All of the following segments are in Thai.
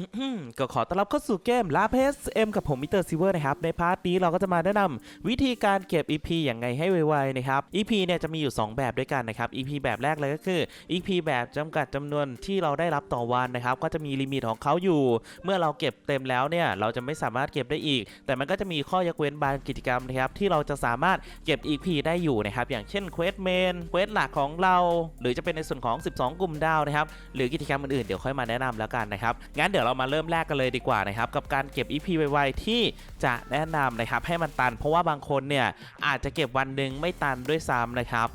อื้อหือก็ขอต้อนรับเข้าสู่เกมลาเพสเอ็มกับผมมิสเตอร์ซิเวอร์นะครับ ในพาร์ทนี้เราก็จะมาแนะนำวิธีการเก็บ EP อย่างไงให้ไวๆนะครับ EP เนี่ยจะมีอยู่ 2 แบบด้วยกันนะครับ EP แบบแรกเลยก็คือ EP แบบจำกัดจำนวนที่เราได้รับต่อวันนะครับ ก็จะมีลิมิตของเขาอยู่ เมื่อเราเก็บเต็มแล้วเนี่ยเราจะไม่สามารถเก็บได้อีก แต่มันก็จะมีข้อยกเว้นบางกิจกรรมนะครับที่เราจะสามารถเก็บ EP ได้อยู่นะครับอย่างเช่นเควสเมนเควสหลักของเรา หรือจะเป็นในส่วนของ 12 กลุ่มดาวนะครับหรือกิจกรรมอื่นๆเดี๋ยวค่อยมาแนะนำแล้วกันนะครับงั้นเดี๋ยวเรามาเริ่มแรกกันเลยดีกว่านะครับกับการเก็บ EP ไวๆที่จะแนะนำนะครับให้มันตัน เพราะว่าบางคนเนี่ยอาจจะเก็บวันหนึ่งไม่ตันด้วยซ้ำนะครับ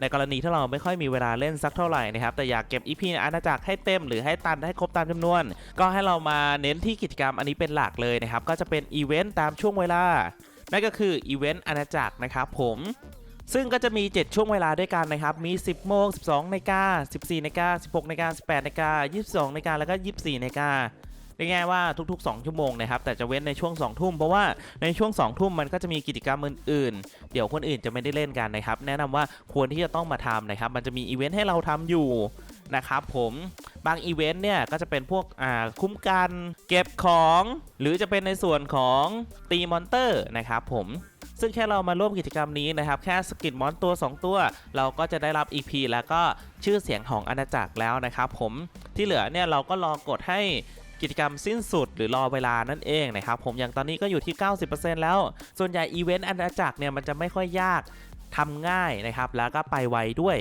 ในกรณีที่เราไม่ค่อยมีเวลาเล่นสักเท่าไหร่นะครับแต่อยากเก็บ EP ในอาณาจักรให้เต็มหรือให้ตันให้ครบตามจำนวน ก็ให้เรามาเน้นที่กิจกรรมอันนี้เป็นหลักเลยนะครับก็จะเป็นอีเวนต์ตามช่วงเวลานั่นก็คืออีเวนต์อาณาจักรนะครับผม ซึ่งก็จะมี 7 ช่วงเวลาด้วยกันนะครับ มี 10 โมง 12นาฬิกา14นาฬิกา16นาฬิกา18นาฬิกา22นาฬิกาแล้วก็ 24นาฬิกาเรียกง่ายว่าทุกๆ 2 ชั่วโมงนะครับ แต่จะเว้นในช่วง 2 ทุ่มเพราะว่าในช่วง 2 ทุ่มมันก็จะมีกิจกรรมอื่นๆ เดี๋ยวคนอื่นจะไม่ได้เล่นกันนะครับ แนะนำว่าควรที่จะต้องมาทำนะครับ มันจะมีอีเวนต์ให้เราทำอยู่นะครับผมบางอีเวนต์เนี่ยก็จะเป็นพวกคุ้มกันเก็บของ หรือจะเป็นในส่วนของตีมอนเตอร์นะครับผม ซึ่งแค่เรามาร่วมกิจกรรมนี้นะครับแค่สกิดมอนตัว 2 ตัว เราก็จะได้รับ EP แล้วก็ชื่อเสียงของอาณาจักรแล้วนะครับผมที่เหลือเนี่ยเราก็รอกดให้กิจกรรมสิ้นสุดหรือรอเวลานั่นเองนะครับผมอย่างตอนนี้ก็อยู่ที่ 90%แล้ว ส่วนใหญ่อีเวนต์อาณาจักรเนี่ยมันจะไม่ค่อยยากทำง่ายนะครับ แล้วก็ไปไวด้วย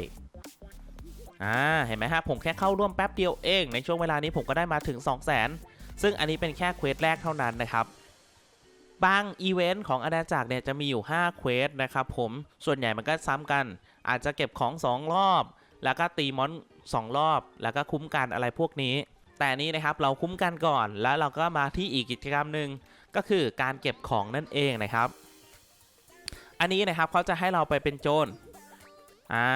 อ่าเห็นไหมฮะผมแค่เข้าร่วมแป๊บเดียวเอง ในช่วงเวลานี้ผมก็ได้มาถึง 2 0 0 0 0 0ซึ่งอันนี้เป็นแค่เควสแรกเท่านั้นนะครับ บางอีเวนต์ของอาณาจักรเนี่ยจะมีอยู่ 5 เควสนะครับผมส่วนใหญ่มันก็ซ้ำกัน อาจจะเก็บของ 2 รอบ แล้วก็ตีมอน 2 รอบ แล้วก็คุ้มกันอะไรพวกนี้ แต่นี้นะครับเราคุ้มกันก่อนแล้วเราก็มาที่อีกกิจกรรมหนึ่งก็คือการเก็บของนั่นเองนะครับ อันนี้นะครับเขาจะให้เราไปเป็นโจร อ่า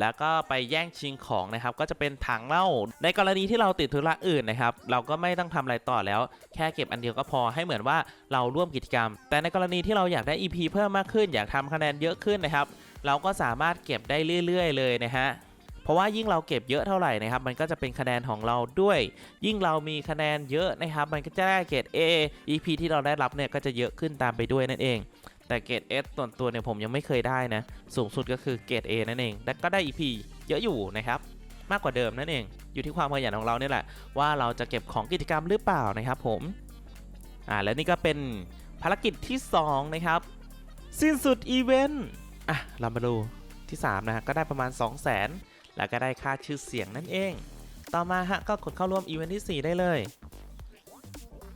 แล้วก็ไปแย่งชิงของนะครับก็จะเป็นถังเหล้าในกรณีที่เราติดธุระอื่นนะครับเราก็ไม่ต้องทำอะไรต่อแล้ว แค่เก็บอันเดียวก็พอให้เหมือนว่าเราร่วมกิจกรรม แต่ในกรณีที่เราอยากได้ EP เพิ่มมากขึ้น อยากทำคะแนนเยอะขึ้นนะครับ เราก็สามารถเก็บได้เรื่อย ๆ เลยนะฮะเพราะว่ายิ่งเราเก็บเยอะเท่าไหร่นะครับ มันก็จะเป็นคะแนนของเราด้วย ยิ่งเรามีคะแนนเยอะนะครับ มันก็จะได้เกรด A EP ที่เราได้รับเนี่ยก็จะเยอะขึ้นตามไปด้วยนั่นเอง แต่เกรด S ส่วนตัวเนี่ยผมยังไม่เคยได้นะ สูงสุดก็คือเกรด A นั่นเอง แต่ก็ได้ EP เยอะอยู่นะครับ มากกว่าเดิมนั่นเอง อยู่ที่ความขยันของเราเนี่ยแหละ ว่าเราจะเก็บของกิจกรรมหรือเปล่านะครับผม อ่า และนี่ก็เป็นภารกิจที่ 2 นะครับ สิ้นสุดอีเวนต์ อะ เรามาดูที่ 3 นะฮะ ก็ได้ประมาณ 2 0 0 0 0 0แล้วก็ได้ค่าชื่อเสียงนั่นเอง ต่อมาฮะ ก็กดเข้าร่วมอีเวนต์ที่ 4 ได้เลย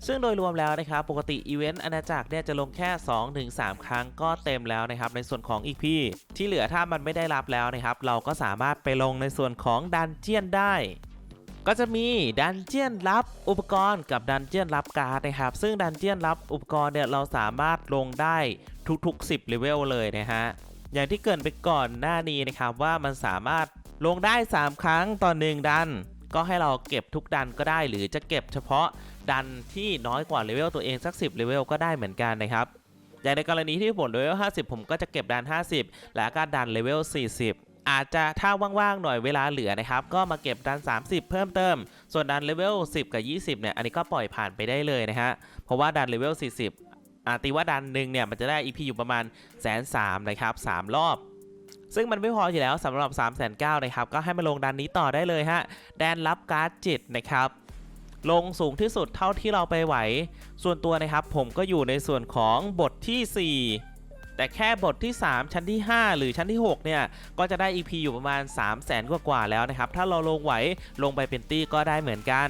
ซึ่งโดยรวมแล้วนะครับปกติอีเวนต์อาณาจักรเนี่ยจะลงแค่ 2-3 ครั้งก็เต็มแล้วนะครับในส่วนของ EP ที่เหลือถ้ามันไม่ได้รับแล้วนะครับเราก็สามารถไปลงในส่วนของดันเจียนได้ ก็จะมีดันเจียนรับอุปกรณ์กับดันเจียนรับการ์ดนะครับ ซึ่งดันเจียนรับอุปกรณ์เนี่ยเราสามารถลงได้ทุกๆ 10เลเวลเลยนะฮะอย่างที่เกินไปก่อนหน้านี้นะครับว่ามันสามารถลงได้ 3 ครั้งต่อ1ดัน ก็ให้เราเก็บทุกดันก็ได้ หรือจะเก็บเฉพาะดันที่น้อยกว่าเลเวลตัวเองสัก 10เลเวลก็ได้เหมือนกันนะครับอย่างในกรณีที่ผมเลเวล50 ผมก็จะเก็บดัน 50 แล้วก็ดันเลเวล40อาจจะถ้าว่างๆหน่อยเวลาเหลือนะครับ ก็มาเก็บดัน 30 เพิ่มเติม ส่วนดันเลเวล 10 กับ 20 เนี่ย อันนี้ก็ปล่อยผ่านไปได้เลยนะฮะ เพราะว่าดันเลเวล 40อาตีว่าดันหนึ่งเนี่ย มันจะได้ EP อยู่ประมาณแสนสามนะครับ 3 รอบ ซึ่งมันไม่พออยู่แล้วสำหรับ 3 9 0 0 0นะครับ ก็ให้มาลงดันนี้ต่อได้เลยฮะ แดนรับการ์ดจิตนะครับ ลงสูงที่สุดเท่าที่เราไปไหว ส่วนตัวนะครับผมก็อยู่ในส่วนของบทที่ 4 แต่แค่บทที่ 3 ชั้นที่ 5 หรือชั้นที่ 6 เนี่ย ก็จะได้ EP อยู่ประมาณ 3 0 0แสนกว่าๆแล้วนะครับ ถ้าเราลงไหวลงไปเป็นตี้ก็ได้เหมือนกัน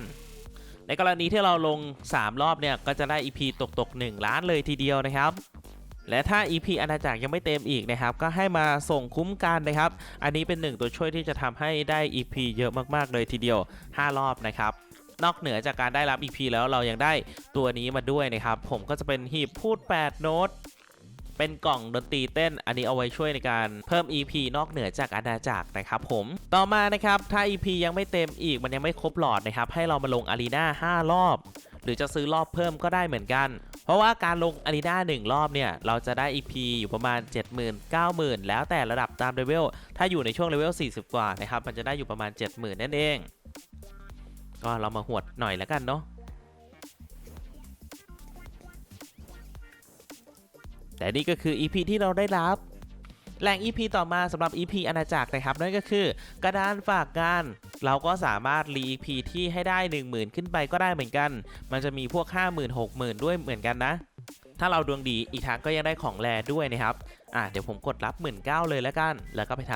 ในกรณีที่เราลง 3 รอบเนี่ย ก็จะได้ EP ตกตก 1 ล้านเลยทีเดียวนะครับ และถ้า EP อาณาจักรยังไม่เต็มอีกนะครับ ก็ให้มาส่งคุ้มกันนะครับ อันนี้เป็นหนึ่งตัวช่วยที่จะทำให้ได้ EP เยอะมากๆเลยทีเดียว 5 รอบนะครับนอกเหนือจากการได้รับ EP แล้วเรายังได้ตัวนี้มาด้วยนะครับ ผมก็จะเป็นหีบพูด 8 โน้ต เป็นกล่องดนตรีเต้น อันนี้เอาไว้ช่วยในการเพิ่ม EP นอกเหนือจากอาณาจักรนะครับผม ต่อมานะครับถ้า EP ยังไม่เต็มอีกมันยังไม่ครบหลอดนะครับ ให้เรามาลงอารีนา5รอบ หรือจะซื้อรอบเพิ่มก็ได้เหมือนกัน เพราะว่าการลงอารีนาหนึ่งรอบเนี่ย เราจะได้ EP อยู่ประมาณ 70,000 90,000 แล้วแต่ระดับตามเลเวล ถ้าอยู่ในช่วงเลเวล 40 กว่านะครับ มันจะได้อยู่ประมาณ 70,000 นั่นเอง ก็เรามาหวดหน่อยแล้วกันเนาะแต่นี่ก็คือ EP ที่เราได้รับ แหล่ง EP ต่อมาสำหรับ EP อาณาจักรนะครับนั่นก็คือกระดานฝากงาน เราก็สามารถรี EP ที่ให้ได้ 10,000 ขึ้นไปก็ได้เหมือนกัน มันจะมีพวก 50,000 60,000 ด้วยเหมือนกันนะ ถ้าเราดวงดีอีกทางก็ยังได้ของแรด้วยนะครับอะเดี๋ยวผมกดรับ 1 9ื่นเลยแล้วกัน แล้วก็ไปท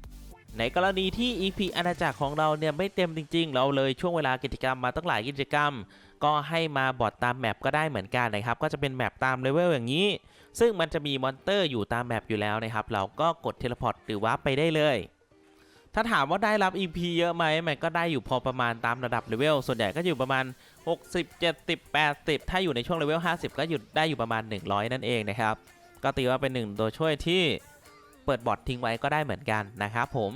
ำในกรณีที่ EP อาณาจักรของเราเนี่ยไม่เต็มจริง ๆ เราเลยช่วงเวลากิจกรรมมาตั้งหลายกิจกรรม ก็ให้มาบอดตามแมปก็ได้เหมือนกันนะครับ ก็จะเป็นแมปตามเลเวลอย่างนี้ ซึ่งมันจะมีมอนเตอร์อยู่ตามแมปอยู่แล้วนะครับ เราก็กดเทเลพอร์ตหรือว่าไปได้เลย ถ้าถามว่าได้รับ EP เยอะไหมมันก็ได้อยู่พอประมาณตามระดับเลเวล ส่วนใหญ่ก็อยู่ประมาณ 60 70 80 ถ้าอยู่ในช่วงเลเวล 50 ก็อยู่ได้อยู่ประมาณ 100 นั่นเองนะครับ ก็ตีว่าเป็นหนึ่งตัวช่วยที่เปิดบอททิ้งไว้ก็ได้เหมือนกันนะครับผม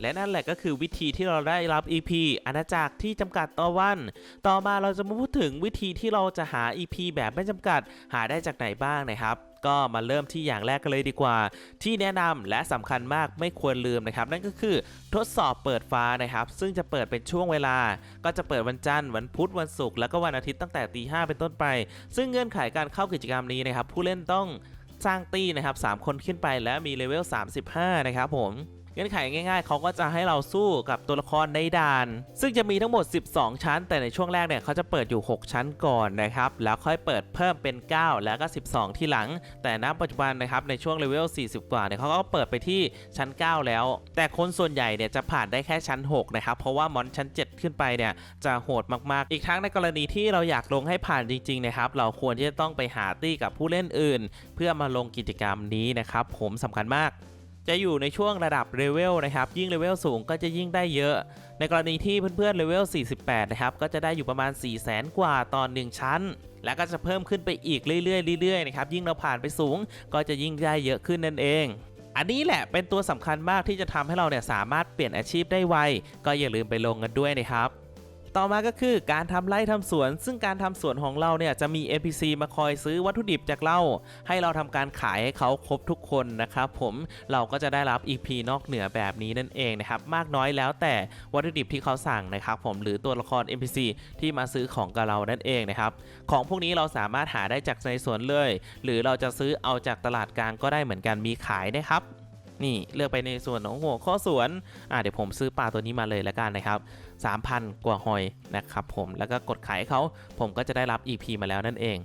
และนั่นแหละก็คือวิธีที่เราได้รับ EP อาณาจักรที่จำกัดต่อวัน ต่อมาเราจะมาพูดถึงวิธีที่เราจะหา EP แบบไม่จำกัดหาได้จากไหนบ้างนะครับ ก็มาเริ่มที่อย่างแรกกันเลยดีกว่า ที่แนะนำและสำคัญมากไม่ควรลืมนะครับ นั่นก็คือทดสอบเปิดฟ้านะครับ ซึ่งจะเปิดเป็นช่วงเวลา ก็จะเปิดวันจันทร์วันพุธวันศุกร์แล้วก็วันอาทิตย์ตั้งแต่ตีห้าเป็นต้นไป ซึ่งเงื่อนไขการเข้ากิจกรรมนี้นะครับ ผู้เล่นต้องสร้างตี้นะครับ3คนขึ้นไปและมีเลเวล35 นะครับผม เงื่อนไขง่ายๆ เขาก็จะให้เราสู้กับตัวละครในด่าน ซึ่งจะมีทั้งหมด 12 ชั้น แต่ในช่วงแรกเนี่ยเขาจะเปิดอยู่ 6 ชั้นก่อนนะครับ แล้วค่อยเปิดเพิ่มเป็น 9 แล้วก็ 12 ที่หลัง แต่ณปัจจุบันนะครับในช่วงเลเวล 40 กว่าเนี่ยเขาก็เปิดไปที่ชั้น 9 แล้ว แต่คนส่วนใหญ่เนี่ยจะผ่านได้แค่ชั้น 6 นะครับ เพราะว่ามอนชั้น 7 ขึ้นไปเนี่ยจะโหดมากๆ อีกทั้งในกรณีที่เราอยากลงให้ผ่านจริงๆนะครับ เราควรที่จะต้องไปหาตี้กับผู้เล่นอื่น เพื่อมาลงกิจกรรมนี้นะครับ ผมสำคัญมาก จะอยู่ในช่วงระดับเลเวลนะครับ ยิ่งเลเวลสูงก็จะยิ่งได้เยอะ ในกรณีที่เพื่อนๆเลเวล 48 นะครับ ก็จะได้อยู่ประมาณ 4 0 0แสนกว่าตอน 1 ชั้น แล้วก็จะเพิ่มขึ้นไปอีกเรื่อยๆเรื่อยๆนะครับ ยิ่งเราผ่านไปสูง ก็จะยิ่งได้เยอะขึ้นนั่นเอง อันนี้แหละเป็นตัวสำคัญมากที่จะทำให้เราเนี่ยสามารถเปลี่ยนอาชีพได้ไว ก็อย่าลืมไปลงกันด้วยนะครับ ต่อมาก็คือการทำไร่ทำสวน ซึ่งการทำสวนของเราเนี่ยจะมี NPC มาคอยซื้อวัตถุดิบจากเรา ให้เราทำการขายให้เขาครบทุกคนนะครับผมเราก็จะได้รับ EP นอกเหนือแบบนี้นั่นเองนะครับมากน้อยแล้วแต่วัตถุดิบที่เขาสั่งนะครับผมหรือตัวละคร NPC ที่มาซื้อของกับเรานั่นเองนะครับของพวกนี้เราสามารถหาได้จากในสวนเลย หรือเราจะซื้อเอาจากตลาดกลางก็ได้เหมือนกันมีขายนะครับ นี่เลือกไปในส่วนของหัวข้อสวนอ่าเดี๋ยวผมซื้อปลาตัวนี้มาเลยแล้วกันนะครับ 3,000 กว่าหอยนะครับผมแล้วก็กดขายเขาผมก็จะได้รับ EP มาแล้วนั่นเอง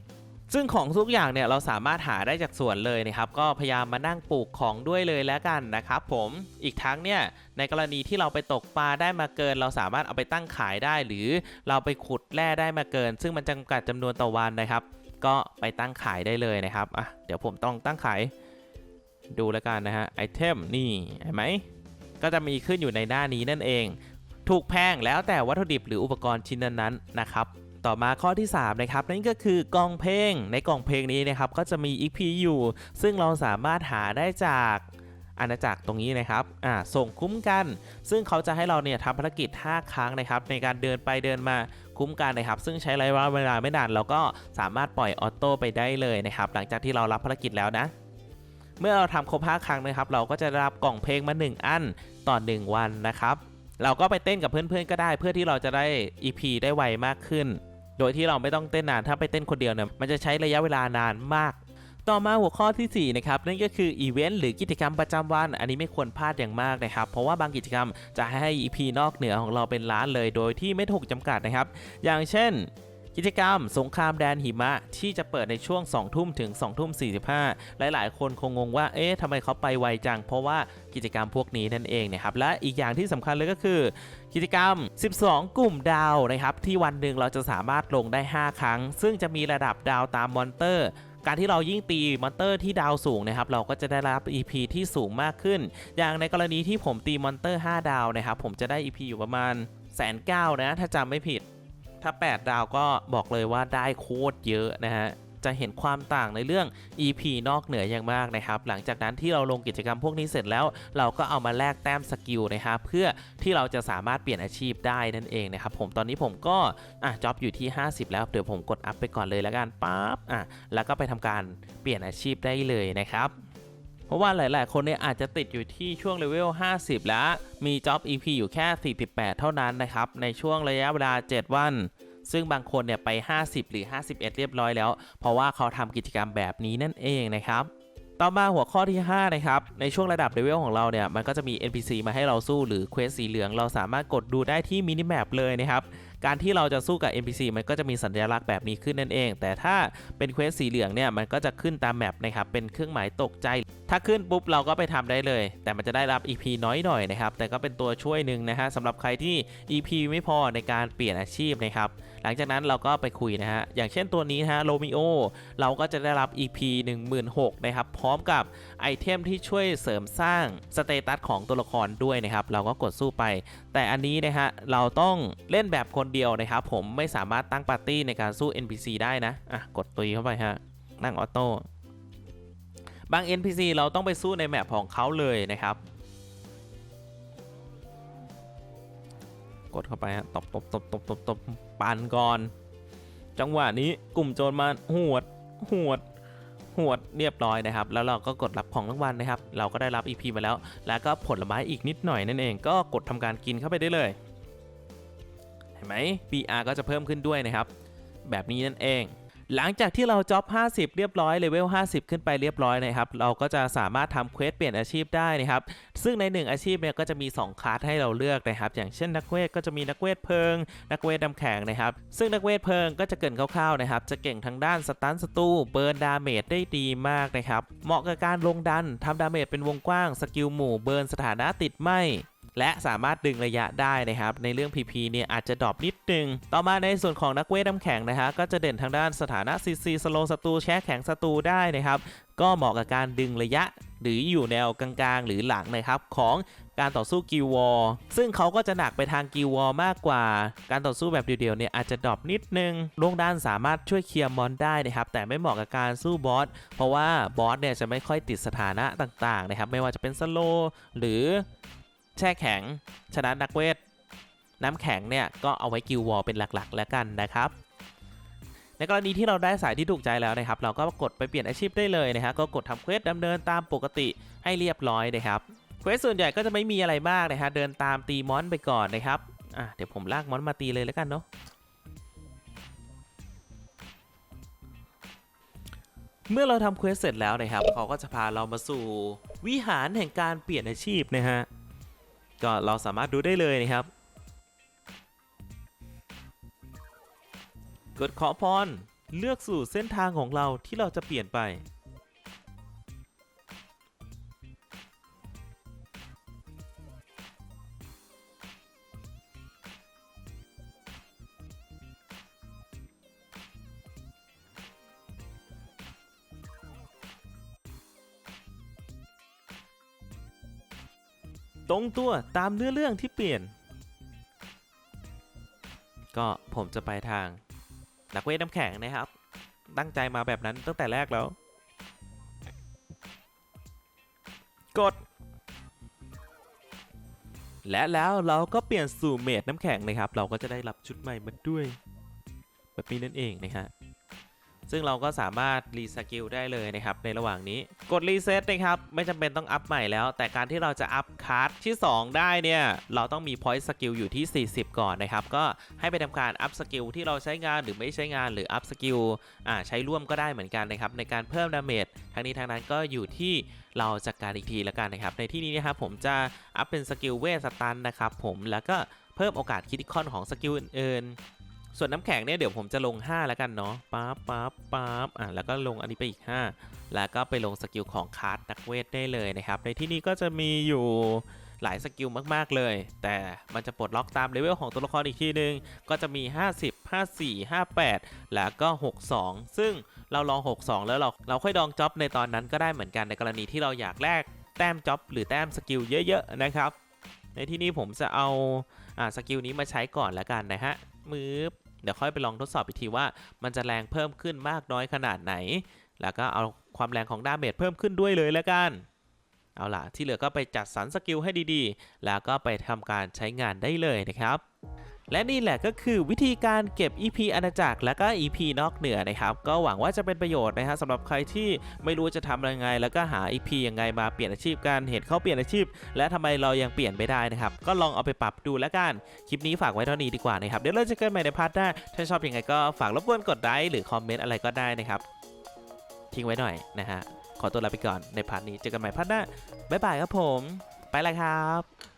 ซึ่งของทุกอย่างเนี่ยเราสามารถหาได้จากสวนเลยนะครับ ก็พยายามมานั่งปลูกของด้วยเลยแล้วกันนะครับผมอีกทั้งเนี่ยในกรณีที่เราไปตกปลาได้มาเกิน เราสามารถเอาไปตั้งขายได้ หรือเราไปขุดแร่ได้มาเกิน ซึ่งมันจำกัดจำนวนต่อวันนะครับ ก็ไปตั้งขายได้เลยนะครับอะเดี๋ยวผมต้องตั้งขาย ดูแล้วกันนะฮะไอเทมนี่เห็นไหมก็จะมีขึ้นอยู่ในหน้านี้นั่นเอง ถูกแพงแล้วแต่วัตถุดิบหรืออุปกรณ์ชิ้นนั้นๆนะครับต่อมาข้อที่ 3 นะครับ นั่นก็คือกล่องเพลงในกล่องเพลงนี้นะครับ ก็จะมี EP อยู่ ซึ่งเราสามารถหาได้จากอาณาจักรตรงนี้นะครับ อ่า ส่งคุ้มกัน ซึ่งเขาจะให้เราเนี่ยทำภารกิจ 5 ครั้งนะครับ ในการเดินไปเดินมาคุ้มกันนะครับ ซึ่งใช้ระยะเวลาไม่นานเราก็สามารถปล่อยออโต้ไปได้เลยนะครับ หลังจากที่เรารับภารกิจแล้วนะ เมื่อเราทำครบ5ครั้งนะครับ เราก็จะได้รับกล่องเพลงมา 1 อันต่อ 1 วันนะครับ เราก็ไปเต้นกับเพื่อนๆก็ได้ เพื่อที่เราจะได้ EP ได้ไวมากขึ้น โดยที่เราไม่ต้องเต้นนานถ้าไปเต้นคนเดียวเนี่ยมันจะใช้ระยะเวลานานมาก ต่อมาหัวข้อทีสี่4 นะครับ นั่นก็คืออีเวนต์หรือกิจกรรมประจำวัน อันนี้ไม่ควรพลาดอย่างมากนะครับ เพราะว่าบางกิจกรรมจะให้ EP นอกเหนือของเราเป็นล้านเลย โดยที่ไม่ถูกจำกัดนะครับ อย่างเช่น กิจกรรมสงครามแดนหิมะที่จะเปิดในช่วง 2 ทุ่มถึง 2 ทุ่ม 45 หลายๆ คนคงงงว่า เอ๊ะทำไมเขาไปไวจัง เพราะว่ากิจกรรมพวกนี้นั่นเองนะครับ และอีกอย่างที่สำคัญเลยก็คือ กิจกรรม 12 กลุ่มดาวนะครับ ที่วันหนึ่งเราจะสามารถลงได้ 5 ครั้ง ซึ่งจะมีระดับดาวตามมอนเตอร์การที่เรายิ่งตีมอนเตอร์ที่ดาวสูงนะครับเราก็จะได้รับ EP ที่สูงมากขึ้น อย่างในกรณีที่ผมตีมอนเตอร์ 5 ดาวนะครับผมจะได้ EP อยู่ประมาณแสนเก้านะถ้าจำไม่ผิด ถ้า 8 ดาวก็บอกเลยว่าได้โคตรเยอะนะฮะจะเห็นความต่างในเรื่อง EP นอกเหนืออย่างมากนะครับ หลังจากนั้นที่เราลงกิจกรรมพวกนี้เสร็จแล้ว เราก็เอามาแลกแต้มสกิลนะครับเพื่อที่เราจะสามารถเปลี่ยนอาชีพได้นั่นเองนะครับผมตอนนี้ผมก็อะจ็อบอยู่ที่ 50 แล้วเดี๋ยวผมกดอัพไปก่อนเลยแล้วกันปั๊บอะแล้วก็ไปทำการเปลี่ยนอาชีพได้เลยนะครับ เพราะว่าหลาย ๆ คนเนี่ยอาจจะติดอยู่ที่ช่วงเลเวล 50 แล้ว มีจ็อบ EP อยู่แค่ 48 เท่านั้นนะครับ ในช่วงระยะเวลา 7 วัน ซึ่งบางคนเนี่ยไป 50 หรือ 51 เรียบร้อยแล้ว เพราะว่าเขาทำกิจกรรมแบบนี้นั่นเองนะครับ ต่อมาหัวข้อที่ 5 นะครับ ในช่วงระดับเลเวลของเราเนี่ย มันก็จะมี NPC มาให้เราสู้หรือเควสสีเหลือง เราสามารถกดดูได้ที่มินิแมปเลยนะครับ การที่เราจะสู้กับ NPC มันก็จะมีสัญลักษณ์แบบนี้ขึ้นนั่นเอง แต่ถ้าเป็นเควสสีเหลืองเนี่ยมันก็จะขึ้นตามแมปนะครับเป็นเครื่องหมายตกใจ ถ้าขึ้นปุ๊บเราก็ไปทำได้เลย แต่มันจะได้รับ EP น้อยหน่อยนะครับแต่ก็เป็นตัวช่วยหนึ่งนะฮะสำหรับใครที่ EP ไม่พอในการเปลี่ยนอาชีพนะครับหลังจากนั้นเราก็ไปคุยนะฮะอย่างเช่นตัวนี้ฮะโรมิโอเราก็จะได้รับ EP 16,000นะครับพร้อมกับไอเทมที่ช่วยเสริมสร้างสเตตัสของตัวละครด้วยนะครับเราก็กดสู้ไป แต่อันนี้นะฮะเราต้องเล่นแบบคนเดียวนะครับผมไม่สามารถตั้งปาร์ตี้ในการสู้ NPC ได้นะ อะ กดตุยเข้าไปฮะ นั่งออโต้ บาง NPC เราต้องไปสู้ในแมปของเขาเลยนะครับ กดเข้าไปฮะ ตบตบตบตบตบตบปันก่อน จังหวะนี้กลุ่มโจรมาหวดหวดหวดเรียบร้อยนะครับ แล้วเราก็กดรับของรางวัลนะครับ เราก็ได้รับ EP มาแล้ว แล้วก็ผลไม้อีกนิดหน่อยนั่นเอง ก็กดทำการกินเข้าไปได้เลย ไหม BR ก็จะเพิ่มขึ้นด้วยนะครับ แบบนี้นั่นเอง หลังจากที่เราจ็อบ 50 เรียบร้อยเลเวล 50 ขึ้นไปเรียบร้อยนะครับ เราก็จะสามารถทำเควสเปลี่ยนอาชีพได้นะครับ ซึ่งใน 1 อาชีพเนี่ยก็จะมี 2คลาสให้เราเลือกนะครับ อย่างเช่นนักเวทก็จะมีนักเวทเพลิง นักเวทดำแข็งนะครับ ซึ่งนักเวทเพลิงก็จะเกินคร่าวๆนะครับ จะเก่งทางด้านสตันศัตรูเบิร์นดาเมจได้ดีมากนะครับ เหมาะกับการลงดันทำดาเมจเป็นวงกว้าง สกิลหมู่เบิร์นสถานะติดไหม และสามารถดึงระยะได้นะครับ ในเรื่อง PP เนี่ยอาจจะดรอปนิดนึง ต่อมาในส่วนของนักเวทน้ำแข็งนะฮะก็จะเด่นทางด้านสถานะ CC สโลศัตรูแช่แข็งศัตรูได้นะครับก็เหมาะกับการดึงระยะ หรืออยู่แนวกลางๆ หรือหลังนะครับของการต่อสู้กิลวอลซึ่งเขาก็จะหนักไปทางกิลวอลมากกว่า การต่อสู้แบบเดียวๆเนี่ยอาจจะดรอปนิดนึงลงด้านสามารถช่วยเคลียร์มอนได้นะครับ แต่ไม่เหมาะกับการสู้บอส เพราะว่าบอสเนี่ยจะไม่ค่อยติดสถานะต่างๆนะครับ ไม่ว่าจะเป็นสโลหรือ แช่แข็ง ฉะนั้นนักเวท น้ำแข็งเนี่ยก็เอาไว้กิลวอลเป็นหลักๆ แล้วกันนะครับในกรณีที่เราได้สายที่ถูกใจแล้วนะครับ เราก็กดไปเปลี่ยนอาชีพได้เลยนะครับก็กดทำเควสดำเนินตามปกติให้เรียบร้อยนะครับเควสส่วนใหญ่ก็จะไม่มีอะไรมากนะฮะเดินตามตีมอนไปก่อนนะครับอะเดี๋ยวผมลากมอนมาตีเลยแล้วกันเนาะเมื่อเราทำเควสเสร็จแล้วนะครับเขาก็จะพาเรามาสู่วิหารแห่งการเปลี่ยนอาชีพนะฮะ ก็เราสามารถดูได้เลยนะครับ กดขอพร เลือกสู่เส้นทางของเราที่เราจะเปลี่ยนไป งตัวตามเนื้อเรื่องที่เปลี่ยน ก็ผมจะไปทางนักเวทน้ำแข็งนะครับ ตั้งใจมาแบบนั้นตั้งแต่แรกแล้ว กด และแล้วเราก็เปลี่ยนสู่เมดน้ำแข็งนะครับ เราก็จะได้รับชุดใหม่มาด้วย แบบนี้นั่นเองนะฮะ ซึ่งเราก็สามารถรีสกิลได้เลยนะครับในระหว่างนี้ กดรีเซ็ตนะครับไม่จำเป็นต้องอัพใหม่แล้ว แต่การที่เราจะอัพคาร์ดที่ 2 ได้เนี่ย เราต้องมี point skill อยู่ที่ 40 ก่อนนะครับ ก็ให้ไปทำการอัพสกิลที่เราใช้งานหรือไม่ใช้งานหรืออัพสกิลอ่าใช้ร่วมก็ได้เหมือนกันนะครับในการเพิ่มดาเมจทั้งนี้ทั้งนั้นก็อยู่ที่เราจัดการอีกทีละกันนะครับ ในที่นี้นะครับผมจะอัพเป็นสกิลเวสตันนะครับผมแล้วก็เพิ่มโอกาสคิดคอนของสกิลอื่นๆ ส่วนน้ำแข็งเนี่ยเดี๋ยวผมจะลง 5 แล้วกันเนาะปั๊บปั๊บปั๊บอะแล้วก็ลงอันนี้ไปอีก 5 แล้วก็ไปลงสกิลของคาร์ดนักเวทได้เลยนะครับในที่นี้ก็จะมีอยู่หลายสกิลมากๆเลย แต่มันจะปลดล็อกตามเลเวลของตัวละครอีกทีนึง ก็จะมี 50 54 58 แล้วก็ 62 ซึ่งเราลอง 62 แล้วเราเราค่อยดองจ็อบในตอนนั้นก็ได้เหมือนกันในกรณีที่เราอยากแลกแต้มจ็อบหรือแต้มสกิลเยอะๆนะครับ ในที่นี้ผมจะเอาอ่าสกิลนี้มาใช้ก่อนแล้วกันนะฮะมือ เดี๋ยวค่อยไปลองทดสอบอีกทีว่า มันจะแรงเพิ่มขึ้นมากน้อยขนาดไหน แล้วก็เอาความแรงของดาเมจเพิ่มขึ้นด้วยเลยแล้วกัน เอาล่ะที่เหลือก็ไปจัดสรรสกิลให้ดีๆ แล้วก็ไปทำการใช้งานได้เลยนะครับ และนี่แหละก็คือวิธีการเก็บ EP อาณาจักรและก็ EP นอกเหนือนะครับ ก็หวังว่าจะเป็นประโยชน์นะฮะสำหรับใครที่ไม่รู้จะทำยังไง แล้วก็หา EP ยังไงมาเปลี่ยนอาชีพกันเห็นเขาเปลี่ยนอาชีพ และทำไมเรายังเปลี่ยนไม่ได้นะครับ ก็ลองเอาไปปรับดูแล้วกัน คลิปนี้ฝากไว้เท่านี้ดีกว่านะครับ เดี๋ยวเราจะเจอกันใหม่ในพาร์ทหน้า ถ้าชอบยังไงก็ฝากรบกวนกดไลค์หรือคอมเมนต์อะไรก็ได้นะครับ ทิ้งไว้หน่อยนะฮะขอตัวลาไปก่อนในพาร์ทนี้เจอกันใหม่พาร์ทหน้าบ๊ายบายครับผม ไปแล้วครับ